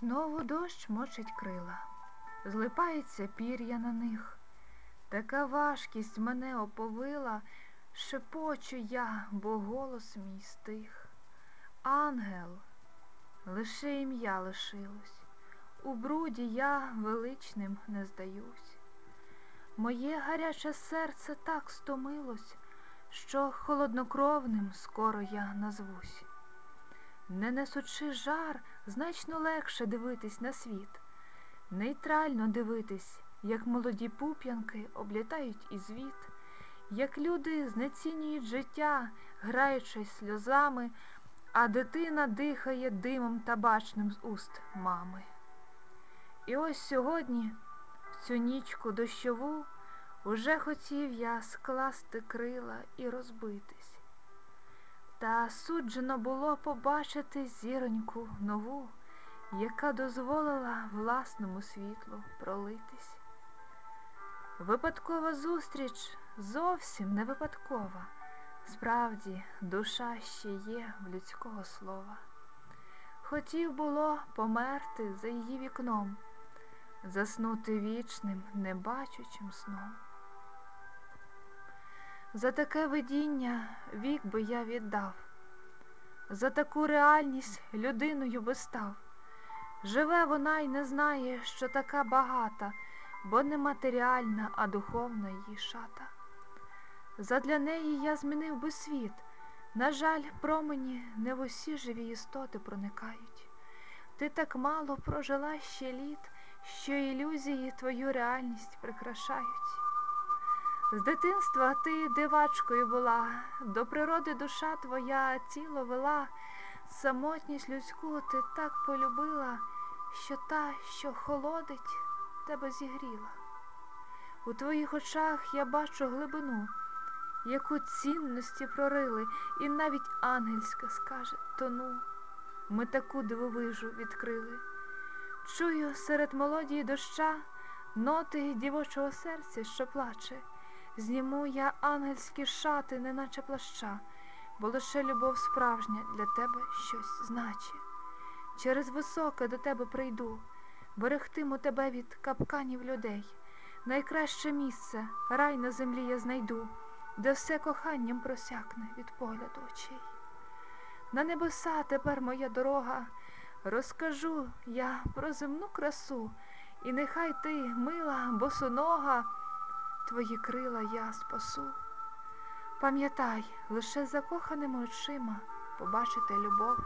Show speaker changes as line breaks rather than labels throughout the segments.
Знову дощ мочить крила, злипається пір'я на них. Така важкість мене оповила, шепочу я, бо голос мій стих. Ангел, лише ім'я лишилось, у бруді я величним не здаюсь. Моє гаряче серце так стомилось, що холоднокровним скоро я назвусь. Не несучи жар, значно легше дивитись на світ, нейтрально дивитись, як молоді пуп'янки облітають і звіт, як люди знецінюють життя, граючись сльозами, а дитина дихає димом табачним з уст мами. І ось сьогодні, в цю нічку дощову, уже хотів я скласти крила і розбитись. Та суджено було побачити зіроньку нову, яка дозволила власному світлу пролитись. Випадкова зустріч зовсім не випадкова. Справді, душа ще є в людського слова. Хотів було померти за її вікном, заснути вічним, небачучим сном. За таке видіння вік би я віддав, за таку реальність людиною би став. Живе вона й не знає, що така багата, бо не матеріальна, а духовна її шата. Задля неї я змінив би світ. На жаль, промені не в усі живі істоти проникають. Ти так мало прожила ще літ, що ілюзії твою реальність прикрашають. З дитинства ти дивачкою була, до природи душа твоя тіло вела, самотність людську ти так полюбила, що та, що холодить, тебе зігріла. У твоїх очах я бачу глибину, яку цінності прорили, і навіть ангельська скаже тону. Ми таку дивовижу відкрили. Чую серед мелодії доща ноти дівочого серця, що плаче. Зніму я ангельські шати, неначе плаща, бо лише любов справжня для тебе щось значить. Через високе до тебе прийду, берегтиму тебе від капканів людей. Найкраще місце, рай на землі я знайду, де все коханням просякне від погляду очей. На небеса тепер моя дорога, розкажу я про земну красу, і нехай ти, мила, босонога, твої крила я спасу. Пам'ятай, лише закоханими очима побачити любов.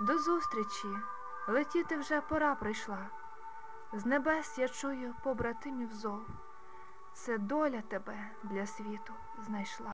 До зустрічі летіти вже пора прийшла. З небес я чую побратимів зов. Це доля тебе для світу знайшла.